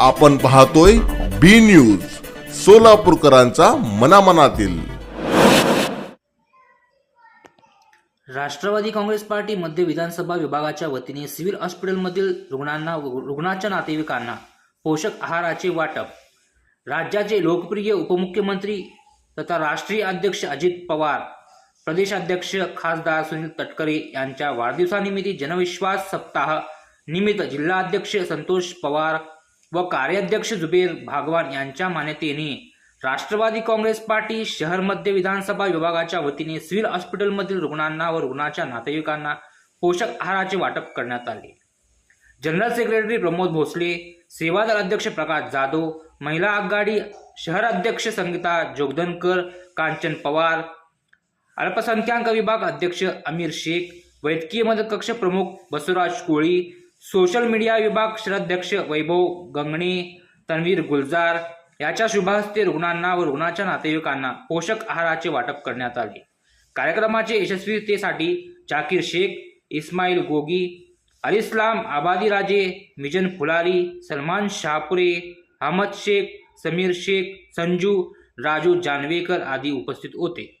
आपण पाहतोय B news सोलापूरकरांचा मनामनातील. राष्ट्रवादी काँग्रेस पार्टी मध्य विधानसभा विभागाच्या वतीने सिव्हिल हॉस्पिटलमधील रुग्णांना रुग्णाच्या नातेवाईकांना पोषक आहाराचे वाटप. राज्याचे लोकप्रिय उपमुख्यमंत्री तथा राष्ट्रीय अध्यक्ष अजित पवार प्रदेशाध्यक्ष खासदार सुनील तटकरे यांच्या वाढदिवसानिमित्त जनविश्वास सप्ताह निमित्त जिल्हाध्यक्ष संतोष पवार व कार्याध्यक्ष जुबेर भागवान यांच्या मान्यतेने राष्ट्रवादी काँग्रेस पार्टी शहर मध्य विधानसभा विभागाच्या वतीने सिव्हिल हॉस्पिटलमधील रुग्णांना व रुग्णाच्या नातेवाईकांना पोषक आहाराचे वाटप करण्यात आले. जनरल सेक्रेटरी प्रमोद भोसले सेवादल अध्यक्ष प्रकाश जाधव महिला आघाडी शहर अध्यक्ष संगीता जोगदनकर कांचन पवार अल्पसंख्याक विभाग अध्यक्ष अमीर शेख वैद्यकीय मदत कक्ष प्रमुख बसवराज कोळी सोशल मीडिया विभाग शहराध्यक्ष वैभव गंगणे तन्वीर गुलजार याच्या शुभहस्ते रुग्णांना व रुग्णाच्या नातेवाईकांना पोषक आहाराचे वाटप करण्यात आले. कार्यक्रमाचे यशस्वीतेसाठी जाकीर शेख इस्माईल गोगी अलिस्लाम आबादी राजे मिजन फुलारी सलमान शाहपुरे अहमद शेख समीर शेख संजू राजू जानवेकर आदी उपस्थित होते.